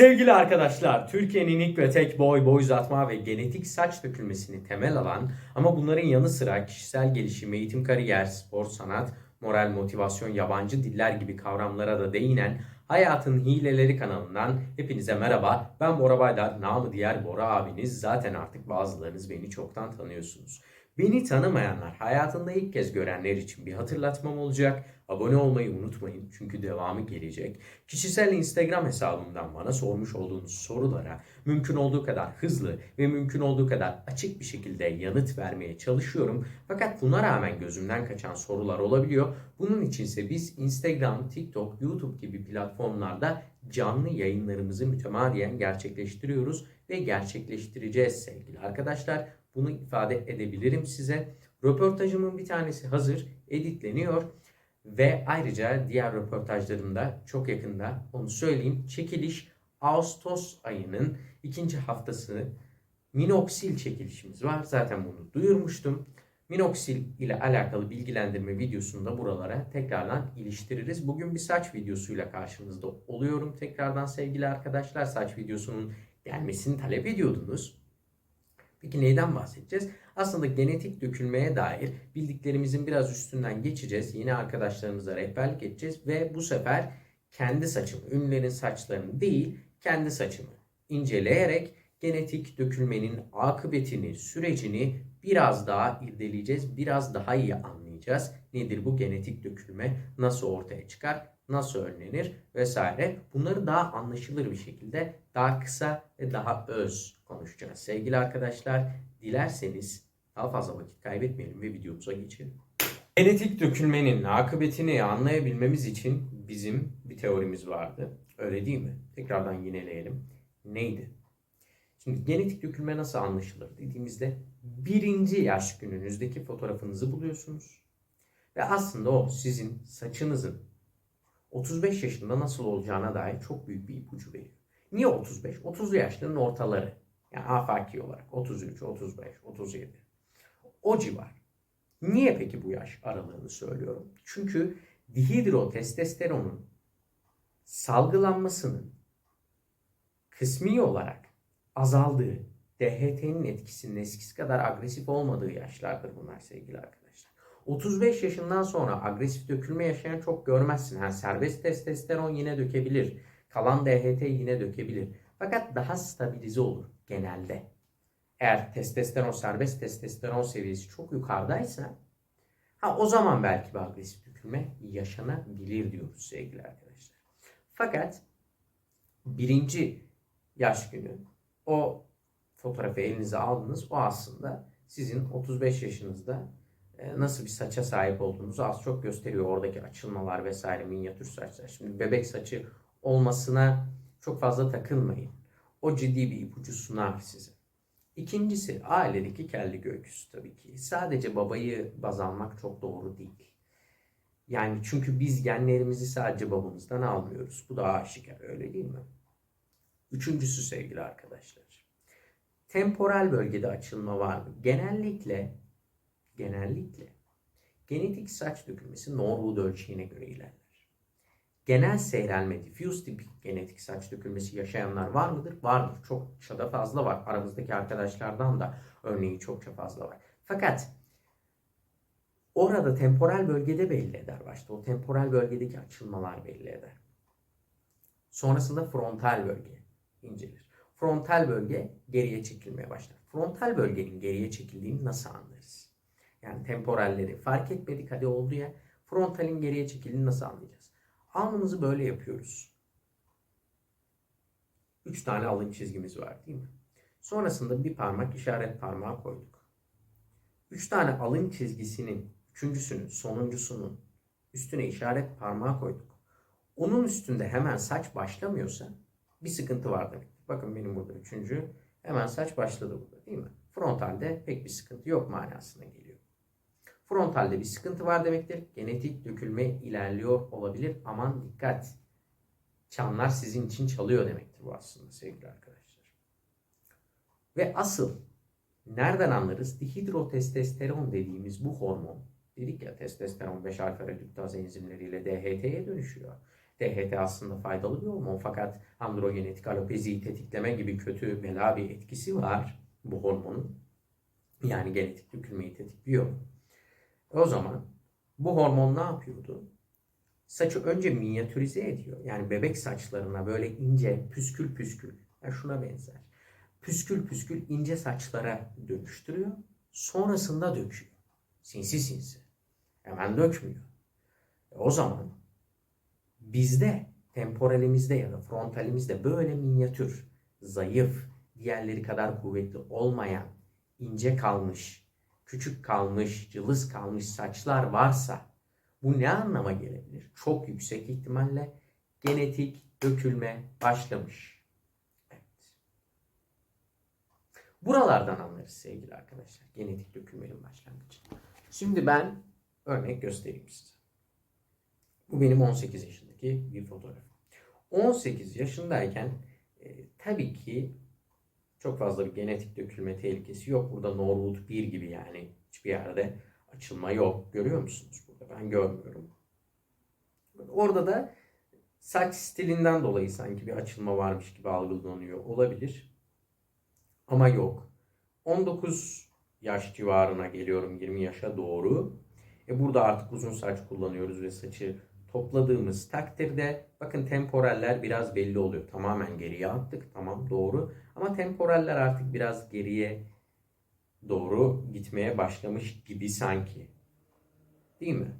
Sevgili arkadaşlar, Türkiye'nin ilk ve tek boy, boy uzatma ve genetik saç dökülmesini temel alan ama bunların yanı sıra kişisel gelişim, eğitim, kariyer, spor, sanat, moral, motivasyon, yabancı diller gibi kavramlara da değinen Hayatın Hileleri kanalından hepinize merhaba. Ben Bora Baydar, namı diğer Bora abiniz. Zaten artık bazılarınız beni çoktan tanıyorsunuz. Beni tanımayanlar, hayatında ilk kez görenler için bir hatırlatmam olacak. Abone olmayı unutmayın çünkü devamı gelecek. Kişisel Instagram hesabımdan bana sormuş olduğunuz sorulara mümkün olduğu kadar hızlı ve mümkün olduğu kadar açık bir şekilde yanıt vermeye çalışıyorum. Fakat buna rağmen gözümden kaçan sorular olabiliyor. Bunun içinse biz Instagram, TikTok, YouTube gibi platformlarda canlı yayınlarımızı mütemadiyen gerçekleştiriyoruz ve gerçekleştireceğiz sevgili arkadaşlar. Bunu ifade edebilirim size. Röportajımın bir tanesi hazır, editleniyor ve ayrıca diğer röportajlarımda çok yakında onu söyleyeyim. Çekiliş Ağustos ayının ikinci haftası Minoksil çekilişimiz var. Zaten bunu duyurmuştum. Minoksil ile alakalı bilgilendirme videosunu da buralara tekrardan iliştiririz. Bugün bir saç videosuyla karşınızda oluyorum. Tekrardan sevgili arkadaşlar saç videosunun gelmesini talep ediyordunuz. Peki neyden bahsedeceğiz? Aslında genetik dökülmeye dair bildiklerimizin biraz üstünden geçeceğiz. Yine arkadaşlarımıza rehberlik edeceğiz ve bu sefer kendi saçımı, ünlülerin saçlarını değil, kendi saçımı inceleyerek genetik dökülmenin akıbetini, sürecini biraz daha irdeleyeceğiz, biraz daha iyi anlayacağız. Nedir bu genetik dökülme, nasıl ortaya çıkar, nasıl önlenir vesaire. Bunları daha anlaşılır bir şekilde, daha kısa ve daha öz konuşacağız. Sevgili arkadaşlar, dilerseniz daha fazla vakit kaybetmeyelim ve videomuza geçelim. Genetik dökülmenin akıbetini anlayabilmemiz için bizim bir teorimiz vardı. Öyle değil mi? Tekrardan yineleyelim. Neydi? Şimdi genetik dökülme nasıl anlaşılır dediğimizde birinci yaş gününüzdeki fotoğrafınızı buluyorsunuz. Ve aslında o sizin saçınızın 35 yaşında nasıl olacağına dair çok büyük bir ipucu veriyor. Niye 35? 30'lu yaşların ortaları. Yani afaki olarak 33, 35, 37. O civar. Niye peki bu yaş aralığını söylüyorum? Çünkü dihidrotestosteronun salgılanmasının kısmi olarak azaldığı, DHT'nin etkisinin eskisi kadar agresif olmadığı yaşlardır bunlar sevgili arkadaşlar. 35 yaşından sonra agresif dökülme yaşayan çok görmezsin. Yani serbest testosteron yine dökebilir. Kalan DHT yine dökebilir. Fakat daha stabilize olur genelde. Eğer testosteron, serbest testosteron seviyesi çok yukarıdaysa ha o zaman belki bir agresif dökülme yaşanabilir diyoruz sevgili arkadaşlar. Fakat birinci yaş günü o fotoğrafı elinize aldınız. O aslında sizin 35 yaşınızda nasıl bir saça sahip olduğunuzu az çok gösteriyor. Oradaki açılmalar vesaire minyatür saçlar. Şimdi bebek saçı olmasına çok fazla takılmayın. O ciddi bir ipucu sunar size. İkincisi ailedeki kellik öyküsü tabii ki. Sadece babayı baz almak çok doğru değil. Yani çünkü biz genlerimizi sadece babamızdan almıyoruz. Bu da aşikar öyle değil mi? Üçüncüsü sevgili arkadaşlar. Temporal bölgede açılma var mı? Genellikle genellikle genetik saç dökülmesi Norwood ölçeğine göre ilerler. Genel seyrelme, diffuse tipik genetik saç dökülmesi yaşayanlar var mıdır? Vardır. Çokça da fazla var. Aramızdaki arkadaşlardan da örneği çokça fazla var. Fakat orada temporal bölgede belli eder başta. O temporal bölgedeki açılmalar belli eder. Sonrasında frontal bölge incelir. Frontal bölge geriye çekilmeye başlar. Frontal bölgenin geriye çekildiğini nasıl anlarız? Yani temporalleri fark etmedik hadi oldu ya. Frontalin geriye çekildiğini nasıl anlayacağız? Alnımızı böyle yapıyoruz. Üç tane alın çizgimiz var değil mi? Sonrasında bir parmak işaret parmağı koyduk. Üç tane alın çizgisinin üçüncüsünün, sonuncusunun üstüne işaret parmağı koyduk. Onun üstünde hemen saç başlamıyorsa bir sıkıntı var demek. Bakın benim burada üçüncü. Hemen saç başladı burada değil mi? Frontalde pek bir sıkıntı yok manasına geliyor. Frontalde bir sıkıntı var demektir. Genetik dökülme ilerliyor olabilir. Aman dikkat. Çanlar sizin için çalıyor demektir bu aslında sevgili arkadaşlar. Ve asıl nereden anlarız? Dihidrotestosteron dediğimiz bu hormon. Dedik ya testosteron 5 alfa redüktaz enzimleriyle DHT'ye dönüşüyor. DHT aslında faydalı bir hormon fakat androgenetik alopeziyi tetikleme gibi kötü bela bir etkisi var bu hormonun. Yani genetik dökülmeyi tetikliyor. O zaman bu hormon ne yapıyordu? Saçı önce minyatürize ediyor. Yani bebek saçlarına böyle ince püskül püskül. Yani şuna benzer. Püskül püskül ince saçlara dönüştürüyor. Sonrasında döküyor. Sinsi sinsi. Hemen dökmüyor. E o zaman bizde temporalimizde ya da frontalimizde böyle minyatür, zayıf, diğerleri kadar kuvvetli olmayan, ince kalmış, küçük kalmış, cılız kalmış saçlar varsa bu ne anlama gelebilir? Çok yüksek ihtimalle genetik dökülme başlamış. Evet. Buralardan anlarız sevgili arkadaşlar. Genetik dökülmenin başlangıcı. Şimdi ben örnek göstereyim size. Bu benim 18 yaşındaki bir fotoğraf. 18 yaşındayken e, tabii ki çok fazla bir genetik dökülme tehlikesi yok. Burada Norwood 1 gibi yani hiçbir yerde açılma yok. Görüyor musunuz burada? Ben görmüyorum. Orada da saç stilinden dolayı sanki bir açılma varmış gibi algılanıyor olabilir. Ama yok. 19 yaş civarına geliyorum 20 yaşa doğru. E burada artık uzun saç kullanıyoruz ve saçı topladığımız takdirde bakın temporaller biraz belli oluyor. Tamamen geriye attık. Tamam doğru. Ama temporaller artık biraz geriye doğru gitmeye başlamış gibi sanki. Değil mi?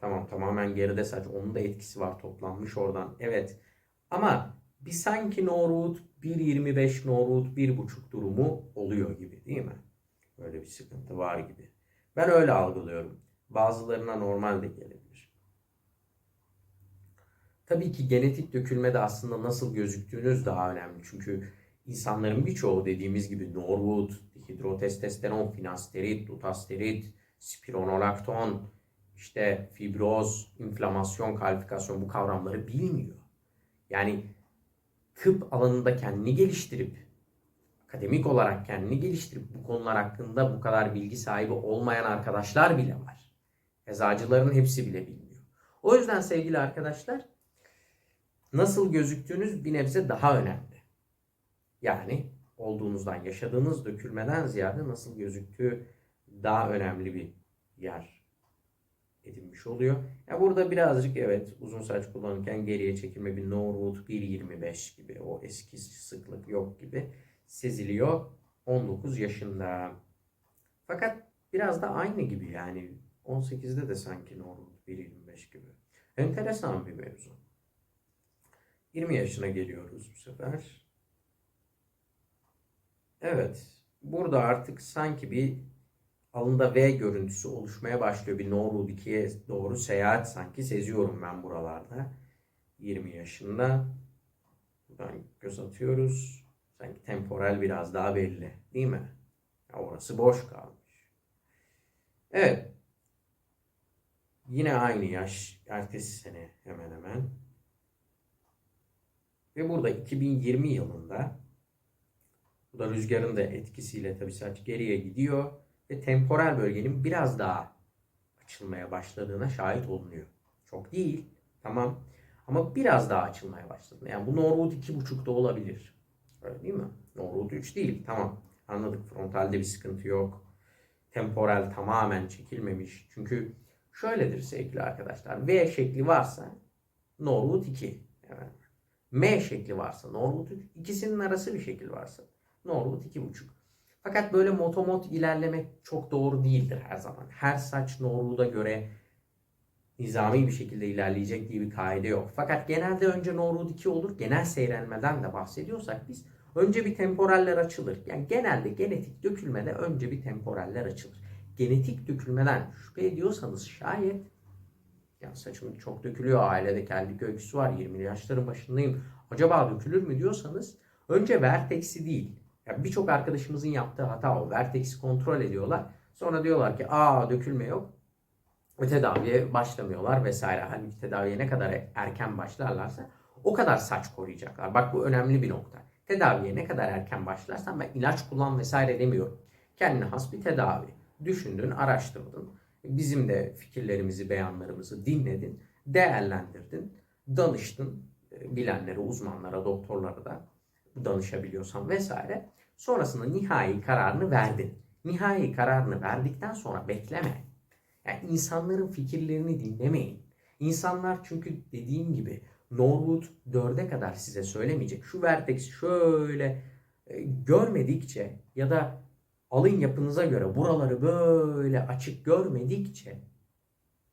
Tamam tamamen geride saç. Onun da etkisi var toplanmış oradan. Evet. Ama bir sanki Norwood 1.25 Norwood 1.5 durumu oluyor gibi değil mi? Böyle bir sıkıntı var gibi. Ben öyle algılıyorum. Bazılarına normal de gelebilir. Tabii ki genetik dökülme de aslında nasıl gözüktüğünüz daha önemli. Çünkü insanların birçoğu dediğimiz gibi Norwood, hidrotestosteron, finasterit, dutasterit, spironolakton, işte fibroz, inflamasyon, kalifikasyon bu kavramları bilmiyor. Yani tıp alanında kendini geliştirip akademik olarak kendini geliştirip bu konular hakkında bu kadar bilgi sahibi olmayan arkadaşlar bile var. Eczacıların hepsi bile bilmiyor. O yüzden sevgili arkadaşlar nasıl gözüktüğünüz bir nebze daha önemli. Yani olduğunuzdan, yaşadığınız dökülmeden ziyade nasıl gözüktüğü daha önemli bir yer edinmiş oluyor. Ya burada birazcık evet uzun saç kullanırken geriye çekilme bir Norwood 1.25 gibi o eski sıklık yok gibi seziliyor 19 yaşında. Fakat biraz da aynı gibi yani 18'de de sanki Norwood 1.25 gibi. Enteresan bir mevzu. 20 yaşına geliyoruz bu sefer. Evet. Burada artık sanki bir alında V görüntüsü oluşmaya başlıyor. Bir Norwood 2'ye doğru seyahat sanki seziyorum ben buralarda. 20 yaşında. Buradan göz atıyoruz. Sanki temporal biraz daha belli. Değil mi? Ya orası boş kalmış. Evet. Yine aynı yaş. Ertesi sene hemen hemen. Ve burada 2020 yılında bu da rüzgarın da etkisiyle tabii saç geriye gidiyor ve temporal bölgenin biraz daha açılmaya başladığına şahit olunuyor. Çok değil, tamam. Ama biraz daha açılmaya başladı. Yani bu Norwood 2.5'da olabilir. Öyle değil mi? Norwood 3 değil, tamam. Anladık frontalde bir sıkıntı yok. Temporal tamamen çekilmemiş. Çünkü şöyledir sevgili arkadaşlar. V şekli varsa Norwood 2. Evet. M şekli varsa Norwood 3. İkisinin arası bir şekil varsa Norwood 2.5. Fakat böyle motomot ilerlemek çok doğru değildir her zaman. Her saç Norwood'a göre nizami bir şekilde ilerleyecek diye bir kaide yok. Fakat genelde önce Norwood 2 olur. Genel seyrelmeden de bahsediyorsak biz önce bir temporaller açılır. Yani genelde genetik dökülmede önce bir temporaller açılır. Genetik dökülmeden şüphe ediyorsanız şayet ya saçım çok dökülüyor ailede kellik öyküsü var 20'li yaşların başındayım. Acaba dökülür mü diyorsanız önce vertex'i değil yani Birçok arkadaşımızın yaptığı hata o. Vertex'i kontrol ediyorlar. Sonra diyorlar ki aa dökülme yok. Ve tedaviye başlamıyorlar vesaire. Halbuki tedaviye ne kadar erken başlarlarsa o kadar saç koruyacaklar. Bak bu önemli bir nokta. Tedaviye ne kadar erken başlarsan ben ilaç kullan vesaire demiyorum. Kendine has bir tedavi. Düşündün, araştırdın. Bizim de fikirlerimizi, beyanlarımızı dinledin, değerlendirdin. Danıştın e, bilenlere, uzmanlara, doktorlara da danışabiliyorsan vesaire. Sonrasında nihai kararını verdin. Nihai kararını verdikten sonra bekleme. Yani insanların fikirlerini dinlemeyin. İnsanlar çünkü dediğim gibi Norwood 4'e kadar size söylemeyecek. Şu vertex şöyle e, görmedikçe ya da alın yapınıza göre buraları böyle açık görmedikçe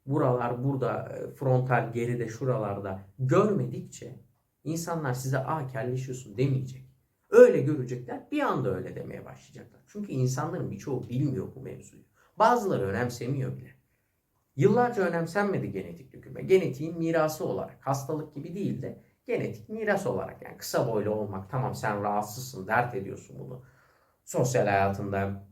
buralar burada e, frontal geride şuralarda görmedikçe insanlar size aa kelleşiyorsun demeyecek. Öyle görecekler bir anda öyle demeye başlayacaklar. Çünkü insanların birçoğu bilmiyor bu mevzuyu. Bazıları önemsemiyor bile. Yıllarca önemsenmedi genetik dökülme. Genetiğin mirası olarak hastalık gibi değil de genetik miras olarak yani kısa boylu olmak tamam sen rahatsızsın dert ediyorsun bunu. Sosyal hayatında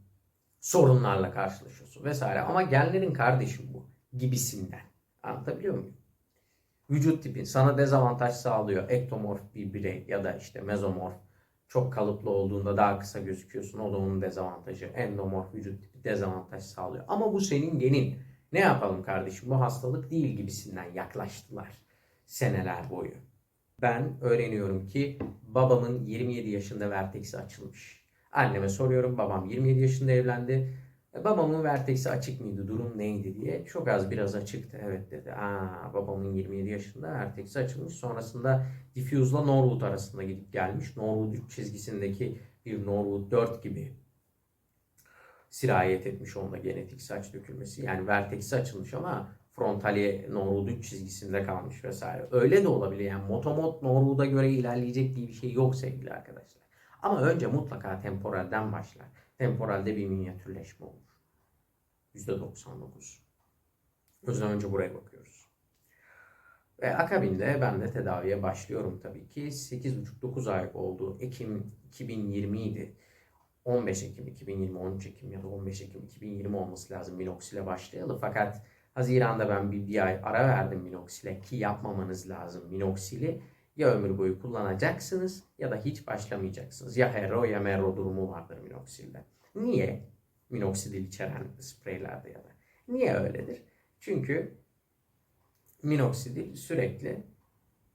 sorunlarla karşılaşıyorsun vesaire ama genlerin kardeşi bu gibisinden. Anlatabiliyor muyum? Vücut tipin sana dezavantaj sağlıyor. Ektomorf bir birey ya da işte mezomorf çok kalıplı olduğunda daha kısa gözüküyorsun. O da onun dezavantajı. Endomorf vücut tipi dezavantaj sağlıyor. Ama bu senin genin. Ne yapalım kardeşim bu hastalık değil gibisinden yaklaştılar seneler boyu. Ben öğreniyorum ki babamın 27 yaşında verteksi açılmış. Anneme soruyorum babam 27 yaşında evlendi. E, babamın verteksi açık mıydı, durum neydi diye. Çok az biraz açıktı evet dedi. Aa, babamın 27 yaşında verteksi açılmış. Sonrasında diffuse'la Norwood arasında gidip gelmiş. Norwood 3 çizgisindeki bir Norwood 4 gibi sirayet etmiş onda genetik saç dökülmesi. Yani verteksi açılmış ama frontali Norwood 3 çizgisinde kalmış vesaire. Öyle de olabilir. Yani motomot Norwood'a göre ilerleyecek diye bir şey yok sevgili arkadaşlar. Ama önce mutlaka temporalden başlar. Temporalde bir minyatürleşme olur. %99. O yüzden önce buraya bakıyoruz. Ve akabinde ben de tedaviye başlıyorum tabii ki. 8,5-9 ay oldu. Ekim 2020 idi. 15 Ekim 2020, 13 Ekim ya da 15 Ekim 2020 olması lazım minoksile başlayalı. Fakat Haziran'da ben bir, bir ay ara verdim minoksile ki yapmamanız lazım minoksili. Ya ömür boyu kullanacaksınız ya da hiç başlamayacaksınız. Ya hero ya mero durumu vardır minoksilde. Niye? Minoksidil içeren spreylerde ya da. Niye öyledir? Çünkü minoksidil sürekli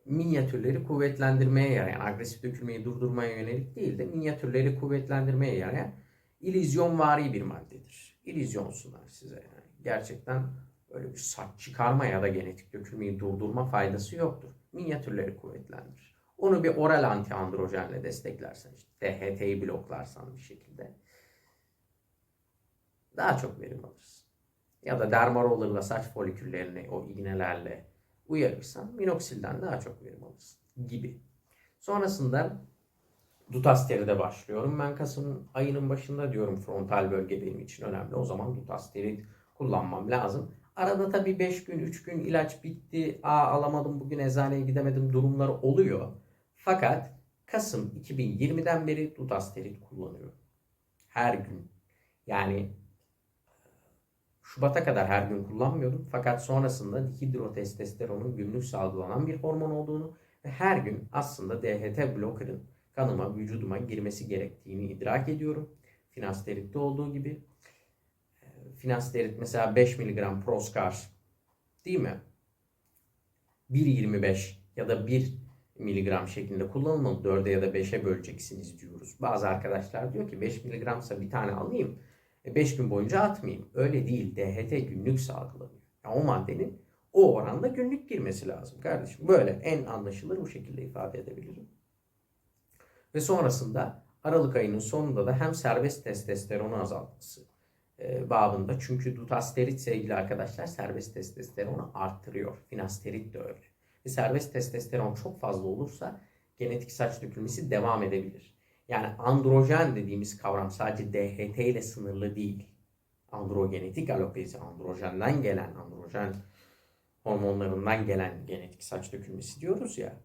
minyatürleri kuvvetlendirmeye yarayan, agresif dökülmeyi durdurmaya yönelik değil de minyatürleri kuvvetlendirmeye yarayan ilizyonvari bir maddedir. İllüzyon sunar size yani. Gerçekten öyle bir saç çıkarma ya da genetik dökülmeyi durdurma faydası yoktur. Minyatürleri kuvvetlendirir. Onu bir oral antiandrojenle desteklersen işte DHT'yi bloklarsan bir şekilde daha çok verim alırsın. Ya da dermarollerla saç foliküllerini o iğnelerle uyarırsan minoksilden daha çok verim alırsın gibi. Sonrasında dutasteride başlıyorum. Ben Kasım ayının başında diyorum frontal bölge benim için önemli. O zaman dutasterid kullanmam lazım. Arada tabii 5 gün 3 gün ilaç bitti. Aa alamadım bugün eczaneye gidemedim durumları oluyor. Fakat Kasım 2020'den beri dutasterid kullanıyorum. Her gün. Yani Şubat'a kadar her gün kullanmıyordum. Fakat sonrasında dihidrotestosteronun günlük salgılanan bir hormon olduğunu ve her gün aslında DHT blocker'ın kanıma, vücuduma girmesi gerektiğini idrak ediyorum. Finasterit'te olduğu gibi. Finasterit mesela 5 mg Proscar değil mi? 1.25 ya da 1 miligram şeklinde kullanılmalı. 4'e ya da 5'e böleceksiniz diyoruz. Bazı arkadaşlar diyor ki 5 miligramsa bir tane alayım 5 gün boyunca atmayayım. Öyle değil. DHT günlük salgılanıyor. Yani o maddenin o oranda günlük girmesi lazım kardeşim. Böyle en anlaşılır bu şekilde ifade edebilirim. Ve sonrasında Aralık ayının sonunda da hem serbest testosteronu azaltması e, babında. Çünkü dutasterit sevgili arkadaşlar serbest testosteronu arttırıyor. Finasterit de öyle. Ve serbest testosteron çok fazla olursa genetik saç dökülmesi devam edebilir. Yani androjen dediğimiz kavram sadece DHT ile sınırlı değil. Androgenetik alopezi, androjenden gelen, androjen hormonlarından gelen genetik saç dökülmesi diyoruz ya.